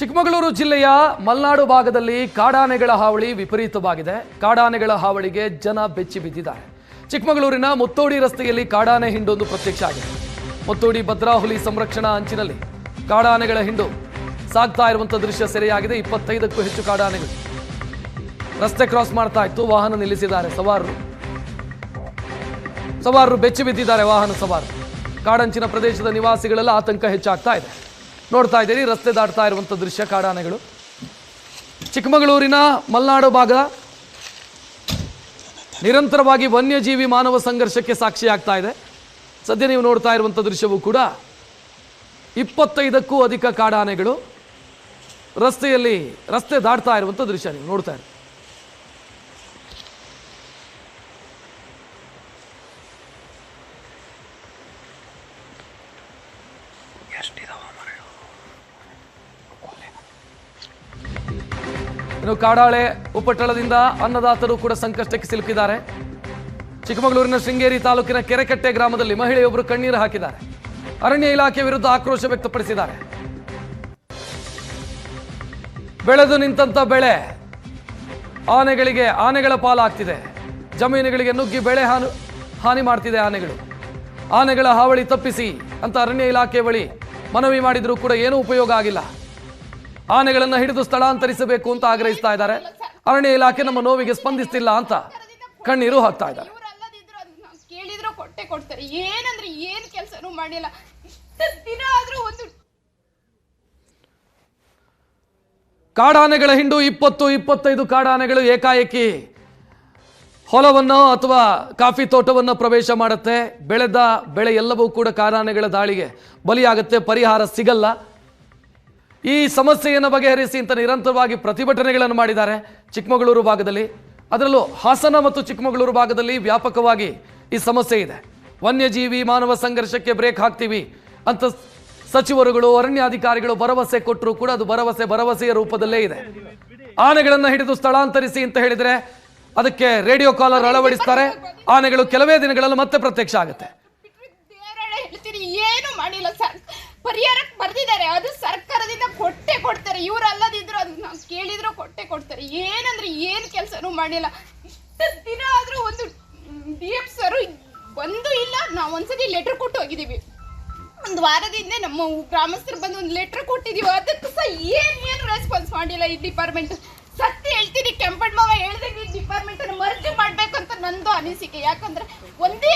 ಚಿಕ್ಕಮಗಳೂರು ಜಿಲ್ಲೆಯ ಮಲ್ನಾಡು ಭಾಗದಲ್ಲಿ ಕಾಡಾನೆಗಳ ಹಾವಳಿ ವಿಪರೀತವಾಗಿದೆ. ಕಾಡಾನೆಗಳ ಹಾವಳಿಗೆ ಜನ ಬೆಚ್ಚಿ ಬಿದ್ದಿದ್ದಾರೆ. ಚಿಕ್ಕಮಗಳೂರಿನ ಮುತ್ತೋಡಿ ರಸ್ತೆಯಲ್ಲಿ ಕಾಡಾನೆ ಹಿಂಡೊಂದು ಪ್ರತ್ಯಕ್ಷ ಆಗಿದೆ. ಮುತ್ತೋಡಿ ಭದ್ರಾ ಹುಲಿ ಸಂರಕ್ಷಣಾ ಅಂಚಿನಲ್ಲಿ ಕಾಡಾನೆಗಳ ಹಿಂಡು ಸಾಗ್ತಾ ಇರುವಂಥ ದೃಶ್ಯ ಸೆರೆಯಾಗಿದೆ. ಇಪ್ಪತ್ತೈದಕ್ಕೂ ಹೆಚ್ಚು ಕಾಡಾನೆಗಳು ರಸ್ತೆ ಕ್ರಾಸ್ ಮಾಡ್ತಾ ಇತ್ತು. ವಾಹನ ನಿಲ್ಲಿಸಿದ್ದಾರೆ. ಸವಾರರು. ಸವಾರರು ಬೆಚ್ಚಿ ಬಿದ್ದಿದ್ದಾರೆ. ವಾಹನ ಸವಾರರು. ಕಾಡಂಚಿನ ಪ್ರದೇಶದ ನಿವಾಸಿಗಳೆಲ್ಲ ಆತಂಕ ಹೆಚ್ಚಾಗ್ತಾ ಇದೆ. ನೋಡ್ತಾ ಇದ್ದೀರಿ, ರಸ್ತೆ ದಾಟ್ತಾ ಇರುವಂಥ ದೃಶ್ಯ, ಕಾಡಾನೆಗಳು. ಚಿಕ್ಕಮಗಳೂರಿನ ಮಲ್ನಾಡು ಭಾಗ ನಿರಂತರವಾಗಿ ವನ್ಯಜೀವಿ ಮಾನವ ಸಂಘರ್ಷಕ್ಕೆ ಸಾಕ್ಷಿಯಾಗ್ತಾ ಇದೆ. ಸದ್ಯ ನೀವು ನೋಡ್ತಾ ಇರುವಂಥ ದೃಶ್ಯವೂ ಕೂಡ ಇಪ್ಪತ್ತೈದಕ್ಕೂ ಅಧಿಕ ಕಾಡಾನೆಗಳು ರಸ್ತೆಯಲ್ಲಿ, ರಸ್ತೆ ದಾಟ್ತಾ ಇರುವಂಥ ದೃಶ್ಯ ನೀವು ನೋಡ್ತಾ ಇರಿ. ಇನ್ನು ಕಾಡಾಳೆ ಉಪಟಳದಿಂದ ಅನ್ನದಾತರು ಕೂಡ ಸಂಕಷ್ಟಕ್ಕೆ ಸಿಲುಕಿದ್ದಾರೆ. ಚಿಕ್ಕಮಗಳೂರಿನ ಶೃಂಗೇರಿ ತಾಲೂಕಿನ ಕೆರೆಕಟ್ಟೆ ಗ್ರಾಮದಲ್ಲಿ ಮಹಿಳೆಯೊಬ್ಬರು ಕಣ್ಣೀರು ಹಾಕಿದ್ದಾರೆ. ಅರಣ್ಯ ಇಲಾಖೆ ವಿರುದ್ಧ ಆಕ್ರೋಶ ವ್ಯಕ್ತಪಡಿಸಿದ್ದಾರೆ. ಬೆಳೆದು ನಿಂತಂತ ಬೆಳೆ ಆನೆಗಳಿಗೆ ಆನೆಗಳ ಪಾಲಾಗ್ತಿದೆ. ಜಮೀನುಗಳಿಗೆ ನುಗ್ಗಿ ಬೆಳೆ ಹಾನಿ ಹಾನಿ ಮಾಡ್ತಿದೆ ಆನೆಗಳು. ಆನೆಗಳ ಹಾವಳಿ ತಪ್ಪಿಸಿ ಅಂತ ಅರಣ್ಯ ಇಲಾಖೆ ಬಳಿ ಮನವಿ ಮಾಡಿದರೂ ಕೂಡ ಏನೂ ಉಪಯೋಗ ಆಗಿಲ್ಲ. ಆನೆಗಳನ್ನು ಹಿಡಿದು ಸ್ಥಳಾಂತರಿಸಬೇಕು ಅಂತ ಆಗ್ರಹಿಸ್ತಾ ಇದ್ದಾರೆ. ಅರಣ್ಯ ಇಲಾಖೆ ನಮ್ಮ ನೋವಿಗೆ ಸ್ಪಂದಿಸ್ತಿಲ್ಲ ಅಂತ ಕಣ್ಣೀರು ಹಾಕ್ತಾ ಇದ್ದಾರೆ. ಇವ್ರಲ್ಲದಿದ್ರು ಅದನ್ನ ಕೇಳಿದ್ರು ಕೊಟ್ಟೆ ಕೊಡ್ತಾರೆ. ಏನಂದ್ರೆ ಏನ್ ಕೆಲ್ಸನೂ ಮಾಡಿಲ್ಲ. ಇಷ್ಟ ದಿನ ಆದ್ರೂ ಒಂದು ಕಾಡಾನೆಗಳ ಹಿಂಡು ಇಪ್ಪತ್ತು ಇಪ್ಪತ್ತೈದು ಕಾಡಾನೆಗಳು ಏಕಾಏಕಿ ಹೊಲವನ್ನು ಅಥವಾ ಕಾಫಿ ತೋಟವನ್ನು ಪ್ರವೇಶ ಮಾಡುತ್ತೆ. ಬೆಳೆದ ಬೆಳೆ ಎಲ್ಲವೂ ಕೂಡ ಕಾಡಾನೆಗಳ ದಾಳಿಗೆ ಬಲಿಯಾಗುತ್ತೆ. ಪರಿಹಾರ ಸಿಗಲ್ಲ. ಈ ಸಮಸ್ಯೆಯನ್ನು ಬಗೆಹರಿಸಿ ಅಂತ ನಿರಂತರವಾಗಿ ಪ್ರತಿಭಟನೆಗಳನ್ನು ಮಾಡಿದ್ದಾರೆ ಚಿಕ್ಕಮಗಳೂರು ಭಾಗದಲ್ಲಿ. ಅದರಲ್ಲೂ ಹಾಸನ ಮತ್ತು ಚಿಕ್ಕಮಗಳೂರು ಭಾಗದಲ್ಲಿ ವ್ಯಾಪಕವಾಗಿ ಈ ಸಮಸ್ಯೆ ಇದೆ. ವನ್ಯಜೀವಿ ಮಾನವ ಸಂಘರ್ಷಕ್ಕೆ ಬ್ರೇಕ್ ಹಾಕ್ತೀವಿ ಅಂತ ಸಚಿವರುಗಳು, ಅರಣ್ಯಾಧಿಕಾರಿಗಳು ಭರವಸೆ ಕೊಟ್ಟರು ಕೂಡ ಅದು ಭರವಸೆ, ಭರವಸೆಯ ರೂಪದಲ್ಲೇ ಇದೆ. ಆನೆಗಳನ್ನು ಹಿಡಿದು ಸ್ಥಳಾಂತರಿಸಿ ಅಂತ ಹೇಳಿದರೆ ಅದಕ್ಕೆ ರೇಡಿಯೋ ಕಾಲರ್ ಅಳವಡಿಸ್ತಾರೆ. ಆನೆಗಳು ಕೆಲವೇ ದಿನಗಳಲ್ಲಿ ಮತ್ತೆ ಪ್ರತ್ಯಕ್ಷ ಆಗುತ್ತೆ. ಏನು ಮಾಡಿಲ್ಲ ಸರ್. ಪರಿಹಾರಕ್ಕೆ ಬರ್ದಿದ್ದಾರೆ. ಅದು ಸರ್ಕಾರದಿಂದ ಕೊಟ್ಟೆ ಕೊಡ್ತಾರೆ ಇವ್ರಲ್ಲದಿದ್ರು ಅದನ್ನ ಕೇಳಿದ್ರು ಕೊಡ್ತಾರೆ ಏನಂದ್ರೆ ಏನು ಕೆಲ್ಸನೂ ಮಾಡಿಲ್ಲ ಇಷ್ಟು ದಿನ ಆದ್ರೂ ಒಂದು ಡಿ ಎಫ್ ಸರ್ ಬಂದು ಇಲ್ಲ, ನಾವು ಒಂದ್ಸತಿ ಲೆಟರ್ ಕೊಟ್ಟು ಹೋಗಿದೀವಿ. ಒಂದು ವಾರದಿಂದ ನಮ್ಮ ಗ್ರಾಮಸ್ಥರು ಬಂದು ಒಂದು ಲೆಟರ್ ಕೊಟ್ಟಿದೀವಿ. ಅದಕ್ಕೆ ಸಹ ಏನು ಏನು ರೆಸ್ಪಾನ್ಸ್ ಮಾಡಿಲ್ಲ ಈ ಡಿಪಾರ್ಟ್ಮೆಂಟ್ ಸತ್ಯ ಹೇಳ್ತೀನಿ ಕೆಂಪಣ್ಣ ಮಾವ ಹೇಳ್ದಂಗೆ ಈ ಡಿಪಾರ್ಟ್ಮೆಂಟ್ ಅನ್ನು ಮರ್ಜಿ ಮಾಡಬೇಕು ಅಂತ ನಂದು ಅನಿಸಿಕೆ. ಯಾಕಂದ್ರೆ ಒಂದೇ